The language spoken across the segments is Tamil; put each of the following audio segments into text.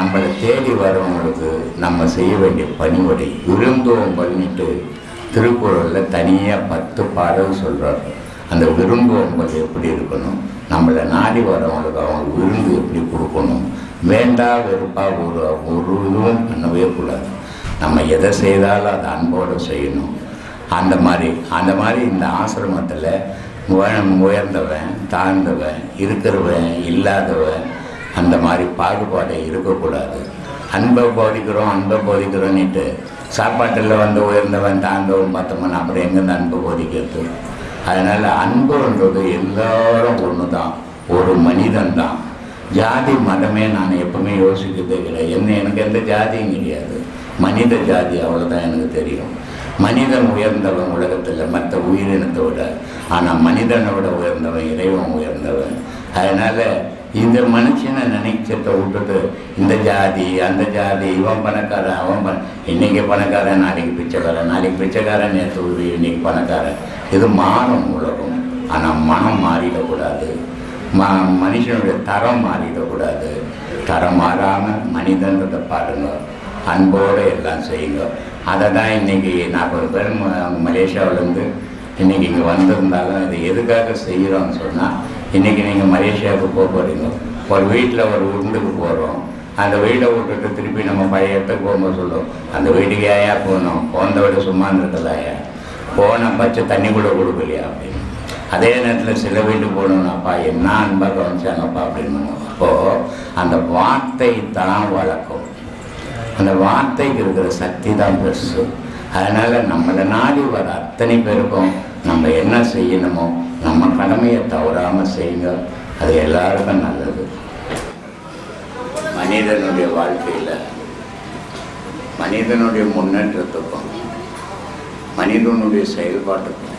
நம்மளை தேடி வரவங்களுக்கு நம்ம செய்ய வேண்டிய பணிவடை விருந்தோம் பண்ணிட்டு திருக்குறளில் தனியாக பத்து பாடல் சொல்கிறார் அந்த விருந்தோம்பல் எப்படி இருக்கணும்? நம்மளை நாடி வரவங்களுக்கு அவங்க விருந்து எப்படி கொடுக்கணும்? வேண்டா வெறுப்பாக ஒரு ஒரு இதுவும் பண்ணவே கூடாது. நம்ம எதை செய்தாலும் அதை அன்போடு செய்யணும். அந்த மாதிரி அந்த மாதிரி இந்த ஆசிரமத்தில் உய- உயர்ந்தவன் தாழ்ந்தவன் இருக்கிறவன் இல்லாதவன் அந்த மாதிரி பாகுபாடே இருக்கக்கூடாது. அன்பை போதிக்கிறோம் அன்பை போதிக்கிறோன்னுட்டு சாப்பாட்டில் வந்து உயர்ந்தவன் தாழ்ந்தவன் பார்த்தோம்னா அப்புறம் எங்கேருந்து அன்பு போதிக்கிறது? அதனால் அன்புன்றது எல்லாரும் ஒன்று தான் ஒரு மனிதன் தான் ஜாதி மதமே நான் எப்பவுமே யோசிக்கிறதே கிடையாது. என்ன எனக்கு எந்த ஜாதியும் கிடையாது மனித ஜாதி அவ்வளோதான் எனக்கு தெரியும். மனிதன் உயர்ந்தவன் உலகத்தில் மற்ற உயிரினத்தை விட. ஆனால் மனிதனை விட உயர்ந்தவன் இறைவன் உயர்ந்தவன். அதனால் இந்த மனுஷனை நினைச்சதை விட்டுட்டு இந்த ஜாதி அந்த ஜாதி இவன் பணக்காரன் அவன் பண இன்னைக்கு பணக்காரன் நாளைக்கு பிச்சைக்காரன் நாளைக்கு பிச்சைக்காரன் நேற்று ஒரு இன்னைக்கு பணக்காரன். இது மாறும் உலகம். ஆனால் மனம் மாறிடக்கூடாது. ம மனுஷனுடைய தரம் மாறிடக்கூடாது. தரம் மாறாமல் மனிதன்றதை பாருங்க. அன்போடு எல்லாம் செய்யுங்க. அதை தான் இன்னைக்கு நாற்பது பேர் மலேசியாவிலேருந்து இன்னைக்கு இங்கே வந்திருந்தாலும் இது எதுக்காக செய்கிறோம்னு சொன்னால் இன்றைக்கி நீங்கள் மலேசியாவுக்கு போக போகிறீங்க ஒரு வீட்டில் ஒரு உருண்டுக்கு போகிறோம் அந்த வீட்டை விட்டுட்டு திருப்பி நம்ம பழைய இடத்துக்கு போகும்போது சொல்லுவோம் அந்த வீட்டுக்கு ஏயா போகணும்? போந்த விட சும்மா இருக்கலையா போன பச்சை தண்ணி கூட கொடுக்கலையா? அப்படின்னு. அதே நேரத்தில் சில வீட்டுக்கு போகணுன்னாப்பா என்ன அன்பாக கவனிச்சாங்கப்பா அப்படின்னு. அப்போது அந்த வார்த்தை தான் வழக்கம். அந்த வார்த்தைக்கு இருக்கிற சக்தி தான் பெருசு. அதனால் நம்மளை நாடி வர அத்தனை பேருக்கும் நம்ம என்ன செய்யணுமோ நம்ம கடமையை தவறாமல் செய்யுங்க. அது எல்லாருக்கும் நல்லது. மனிதனுடைய வாழ்க்கையில் மனிதனுடைய முன்னேற்றத்துக்கும் மனிதனுடைய செயல்பாட்டுக்கும்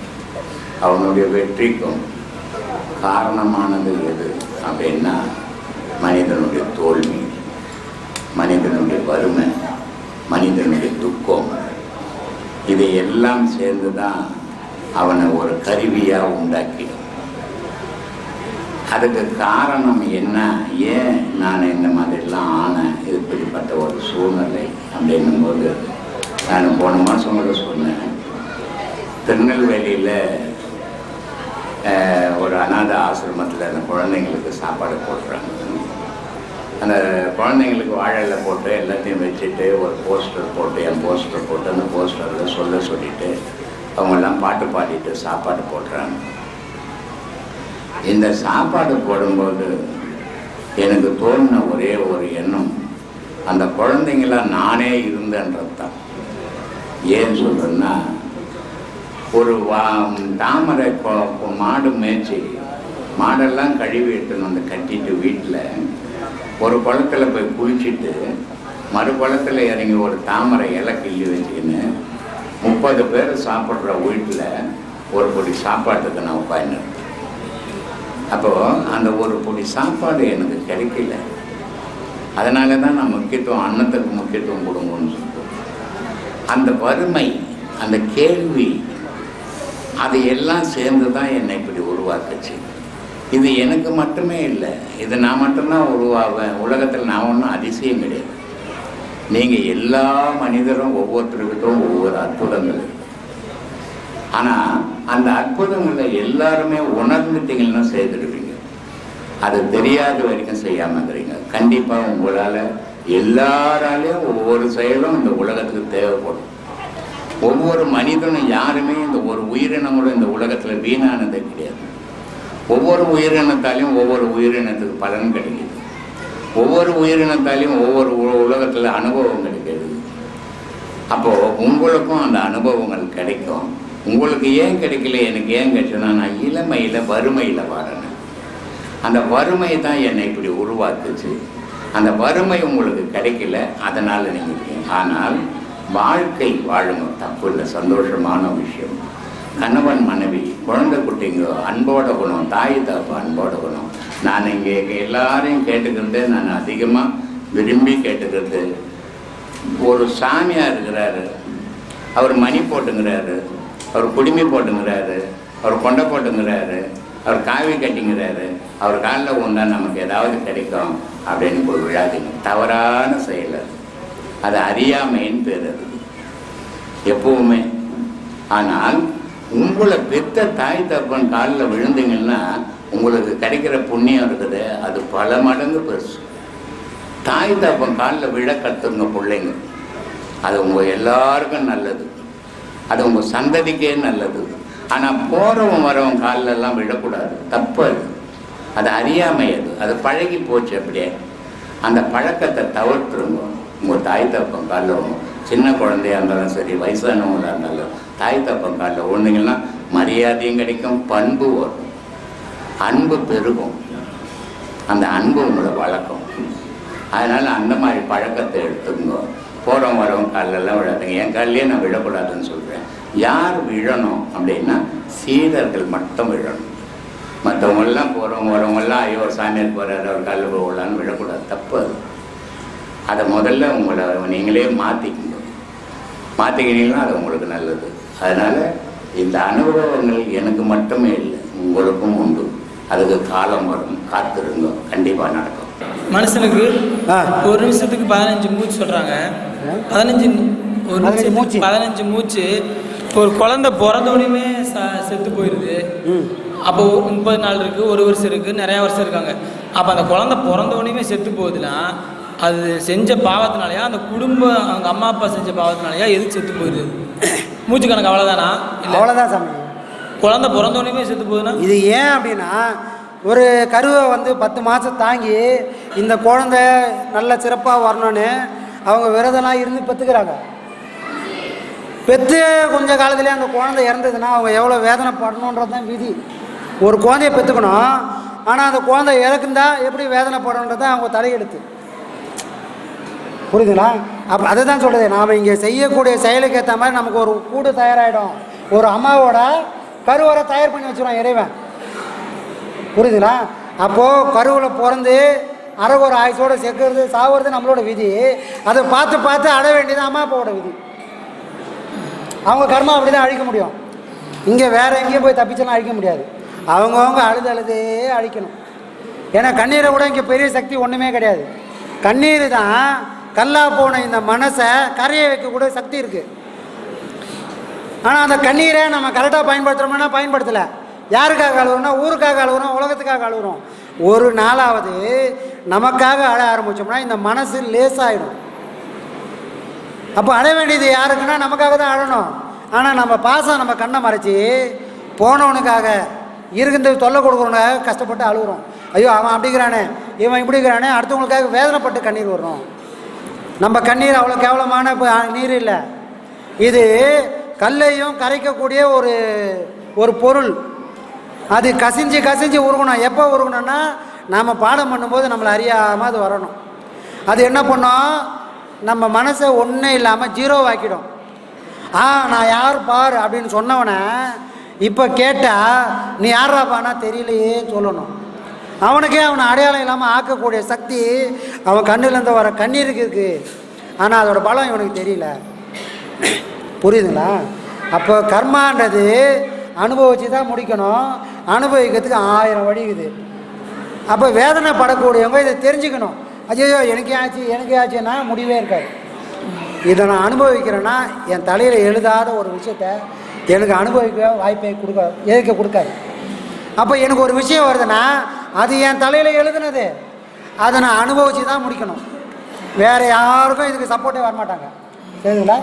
அவனுடைய வெற்றிக்கும் காரணமானது எது? அப்படின்னா மனிதனுடைய தோல்வி மனிதனுடைய வறுமை மனிதனுடைய துக்கம். இதை எல்லாம் சேர்ந்து தான் அவனை ஒரு கருவியாக உண்டாக்கிடும். அதுக்கு காரணம் என்ன? ஏன் நான் இந்த மாதிரிலாம் ஆனேன்? இப்படிப்பட்ட ஒரு சூழ்நிலை அப்படின்னும் போது நான் போன மாதம் கூட சொன்னேன். திருநெல்வேலியில் ஒரு அநாத ஆசிரமத்தில் அந்த குழந்தைங்களுக்கு சாப்பாடு போடுறாங்க. அந்த குழந்தைங்களுக்கு வாழையில் போட்டு எல்லாத்தையும் வச்சுட்டு ஒரு போஸ்டர் போட்டு என் போஸ்டர் போட்டு அந்த போஸ்டரில் சொல்ல சொல்லிட்டு அவங்கெல்லாம் பாட்டு பாடிட்டு சாப்பாடு போடுறாங்க. இந்த சாப்பாடு போடும்போது எனக்கு தோணின ஒரே ஒரு எண்ணம். அந்த குழந்தைங்களாம் நானே இருந்தேன்றது தான் ஏன் சொல்கிறேன்னா ஒரு வா தாமரை மாடு மேய்ச்சி மாடெல்லாம் கழுவி எடுத்துன்னு வந்து கட்டிட்டு வீட்டில் ஒரு குளத்தில் போய் குளிச்சுட்டு மறு குளத்தில் இறங்கி ஒரு தாமரை இலை கிள்ளி வச்சுக்கின்னு முப்பது பேர் சாப்பிட்ற வீட்டில் ஒரு பொடி சாப்பாட்டுக்கு நான் உட்காந்து அப்போது அந்த ஒரு பொடி சாப்பாடு எனக்கு கிடைக்கல. அதனால தான் நான் முக்கியத்துவம் அன்னத்துக்கு முக்கியத்துவம் கொடுங்கன்னு சொல்லுவோம் அந்த வறுமை அந்த கேள்வி அது எல்லாம் சேர்ந்து தான் என்னை இப்படி உருவாக்குச்சு. இது எனக்கு மட்டுமே இல்லை இது நான் மட்டும்தான் உருவாவேன். உலகத்தில் நான் ஒன்றும் அதிசயம் கிடையாது. நீங்கள் எல்லா மனிதரும் ஒவ்வொருத்தருக்கிட்டும் ஒவ்வொரு அற்புதங்கள் இருக்கு. ஆனால் அந்த அற்புதங்களை எல்லாருமே உணர்ந்துட்டீங்கன்னா செய்திருவீங்க அது தெரியாத வரைக்கும் செய்யாமல் இருக்கிறீங்க கண்டிப்பாக உங்களால் எல்லாராலையும் ஒவ்வொரு செயலும் இந்த உலகத்துக்கு தேவைப்படும். ஒவ்வொரு மனிதனும் யாருமே இந்த ஒரு உயிரினம் கூட இந்த உலகத்தில் வீணானதே கிடையாது. ஒவ்வொரு உயிரினத்தாலையும் ஒவ்வொரு உயிரினத்துக்கு பலன் கிடைக்குது. ஒவ்வொரு உயிரினத்தாலையும் ஒவ்வொரு உலகத்தில் அனுபவம் கிடைக்கிறது. அப்போது உங்களுக்கும் அந்த அனுபவங்கள் கிடைக்கும். உங்களுக்கு ஏன் கிடைக்கல எனக்கு ஏன் கிடைச்சதுன்னா நான் இளமையில் வறுமையில் வரேன் அந்த வறுமை தான் என்னை இப்படி உருவாக்குச்சு. அந்த வறுமை உங்களுக்கு கிடைக்கல அதனால் நீங்கள் ஆனால் வாழ்க்கை வாழும் தப்பு இல்லை சந்தோஷமான விஷயம். கணவன் மனைவி குழந்தை குட்டிங்க அன்போட குணம் தாய் தப்பு அன்போட குணம். நான் இங்கே எல்லாரையும் கேட்டுக்கிறது நான் அதிகமாக விரும்பி கேட்டுக்கிறது. ஒரு சாமியார் இருக்கிறாரு. அவர் மணி போட்டுங்கிறாரு. அவர் குடுமி போட்டுங்கிறாரு. அவர் கொண்டை போட்டுங்கிறாரு. அவர் காவி கட்டிங்கிறாரு. அவர் காலில் உண்டா நமக்கு ஏதாவது கிடைக்கும் அப்படின்னு போய் விழாதீங்க தவறான செயல் அது. அது அறியாமைன்னு பேர் அது. எப்பவுமே. ஆனால் உங்களை பெத்த தாய் தப்பன் காலில் விழுந்தீங்கன்னா உங்களுக்கு கிடைக்கிற புண்ணியம் இருக்குது. அது பல மடங்கு பெருசு. தாய் தப்பன் காலில் விழ கற்றுங்க பிள்ளைங்க. அது உங்கள் எல்லாருக்கும் நல்லது. அது உங்கள் சந்ததிக்கே நல்லது. ஆனால் போகிறவன் வரவன் காலிலெல்லாம் விழக்கூடாது. தப்பு அது. அது அறியாமை அது. அது பழகி போச்சு அப்படியே. அந்த பழக்கத்தை தவிர்த்துருங்க. உங்கள் தாய் தப்பன் காலில் சின்ன குழந்தையாக இருந்தாலும் சரி வயசானவங்களாக இருந்தாலும் தாய் தப்பன் காட்டில் ஒன்றுங்கன்னா மரியாதையும் கிடைக்கும் பண்பு வரும். அன்பு பெருகும். அந்த அன்பு உங்களை வளர்க்கும். அதனால் அந்த மாதிரி பழக்கத்தை எடுத்துக்கோங்க. போகிறோம் வரவங்க காலெல்லாம் விழாதுங்க. என் காலிலே நான் விழக்கூடாதுன்னு சொல்கிறேன் யார் விழணும் அப்படின்னா சீடர்கள் மட்டும் விழணும். மற்றவங்கெல்லாம் போகிறவங்க வரவங்கெல்லாம் ஐயோ சாமியார் போகிறாரு அவர் காலில் போகலான்னு விழக்கூடாது. தப்பு அது. அதை முதல்ல உங்களை நீங்களே மாற்றிக்கணும் மாற்றிக்கிட்டீங்கன்னா அது உங்களுக்கு நல்லது. அதனால் இந்த அனுபவங்கள் எனக்கு மட்டுமே இல்லை உங்களுக்கும் உண்டு. அதுக்கு காலம் வரும் காத்திருங்க கண்டிப்பாக நடக்கும். மனுஷனுக்கு. ஒரு நிமிஷத்துக்கு பதினஞ்சு மூச்சு சொல்றாங்க. பதினஞ்சு ஒரு பதினஞ்சு மூச்சு. பதினஞ்சு மூச்சு. ஒரு குழந்தை பிறந்தோடனே செத்து போயிடுது அப்போ முப்பது நாள் இருக்கு ஒரு வருஷம் இருக்கு நிறைய வருஷம் இருக்காங்க. அப்போ அந்த குழந்தை பிறந்தோடனே செத்து போகுதுன்னா அது செஞ்ச பாவத்தினாலயா? அந்த குடும்பம் அவங்க அம்மா அப்பா செஞ்ச பாவத்தினாலயா? எதுக்கு செத்து போயிடுது மூச்சு கணக்கு அவ்வளோதானா இல்லை. அவ்வளோதான் சாமி. குழந்தை பிறந்தோடனே செத்து போகுதுன்னா? இது ஏன் அப்படின்னா ஒரு கருவை வந்து பத்து மாதம் தாங்கி இந்த குழந்தை நல்ல சிறப்பாக வரணும்னு அவங்க விரதம்லாம் இருந்து பெற்றுக்கிறாங்க பெற்று கொஞ்ச காலத்துலேயே அந்த குழந்தை இறந்ததுன்னா அவங்க எவ்வளோ வேதனைப்படணுன்றது தான் விதி. ஒரு குழந்தைய பெற்றுக்கணும் ஆனால் அந்த குழந்தை இறக்குந்தா எப்படி வேதனைப்படணுன்றது தான் அவங்க தலையெழுத்து. புரியுதுங்களா? அப்போ அதை தான் சொல்கிறது நாம் இங்கே செய்யக்கூடிய செயலுக்கு ஏற்ற மாதிரி நமக்கு ஒரு கூடு தயாராகிடும் ஒரு அம்மாவோட கருவறை தயார் பண்ணி வச்சுருவான் இறைவன். புரியுதுங்களா? அப்போது கருவில் பிறந்து அறகுற ஆயுசோடு செக்கிறது சாவுறது நம்மளோட விதி. அதை பார்த்து பார்த்து அட வேண்டியது அம்மா அப்பாவோட விதி. அவங்க கர்மா அப்படி தான் அழிக்க முடியும். இங்கே வேறு எங்கேயும் போய் தப்பிச்செல்லாம் அழிக்க முடியாது. அவங்கவுங்க அழுது அழுதே அழிக்கணும். ஏன்னா கண்ணீரை விட இங்கே பெரிய சக்தி ஒன்றுமே கிடையாது. கண்ணீர் தான் கல்லா போன இந்த மனசை கரையை வைக்கக்கூடிய சக்தி இருக்குது ஆனால் அந்த கண்ணீரை நம்ம கரெக்டாக பயன்படுத்துகிறோம்னா பயன்படுத்தலை. யாருக்காக அழுகுறோம்னா ஊருக்காக அழுகுறோம் உலகத்துக்காக அழுகுறோம். ஒரு நாளாவது நமக்காக அழ ஆரம்பித்தோம்னா இந்த மனசு லேசாகிடும் அப்போ அழ வேண்டியது யாருக்குன்னா நமக்காக தான் அழணும். ஆனால் நம்ம பாசம் நம்ம கண்ணை மறைச்சி போனவனுக்காக இருக்கிறது தொல்லை கொடுக்குறவனுக்காக கஷ்டப்பட்டு அழுகுறோம். ஐயோ அவன் அப்படிங்கிறானே இவன் இப்படிங்கிறானே அடுத்தவங்களுக்காக வேதனைப்பட்டு கண்ணீர் வரும் நம்ம கண்ணீர் அவ்வளோ கேவலமான நீர் இல்லை. இது கல்லையும் கரைக்கக்கூடிய ஒரு ஒரு பொருள். அது கசிஞ்சு கசிஞ்சு உருகணும். எப்போ உருகணும்னா நாம் பாடம் பண்ணும்போது நம்மளை அறியாமல் அது வரணும். அது என்ன பண்ணோம்? நம்ம மனசை ஒன்றும் இல்லாமல் ஜீரோ ஆக்கிடும் ஆ நான் யார் பார் அப்படின்னு சொன்னவனே இப்போ கேட்டால் நீ யாராப்பானா தெரியலையே சொல்லணும். அவனுக்கே அவனை அடையாளம் இல்லாமல் ஆக்கக்கூடிய சக்தி அவன் கண்ணுலேருந்து வர கண்ணீருக்கு இருக்குது. ஆனால் அதோடய பலம் இவனுக்கு தெரியல. புரியுதுங்களா? அப்போ கர்மான்றது அனுபவிச்சு தான் முடிக்கணும். அனுபவிக்கிறதுக்கு ஆயிரம் வழி இருக்குது. அப்போ வேதனை படக்கூடியவங்க இதை தெரிஞ்சுக்கணும். அஜயோ எனக்கே ஆச்சு எனக்கே ஆச்சுன்னா முடிவே இருக்காது. இதை நான் அனுபவிக்கிறேன்னா என் தலையில் எழுதாத ஒரு விஷயத்த எனக்கு அனுபவிக்க வாய்ப்பை கொடுக்க எதுக்க கொடுக்காது. அப்போ எனக்கு ஒரு விஷயம் வருதுன்னா அது என் தலையில் எழுதுனது. அதை நான் அனுபவிச்சு தான் முடிக்கணும். வேறு யாருக்கும் இதுக்கு சப்போர்ட்டே வரமாட்டாங்க. சரிங்களா?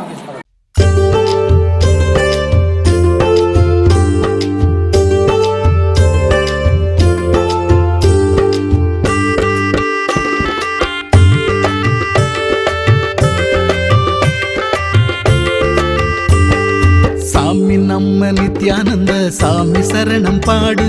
சாமி நம்ம நித்யானந்த சாமி சரணம் பாடு.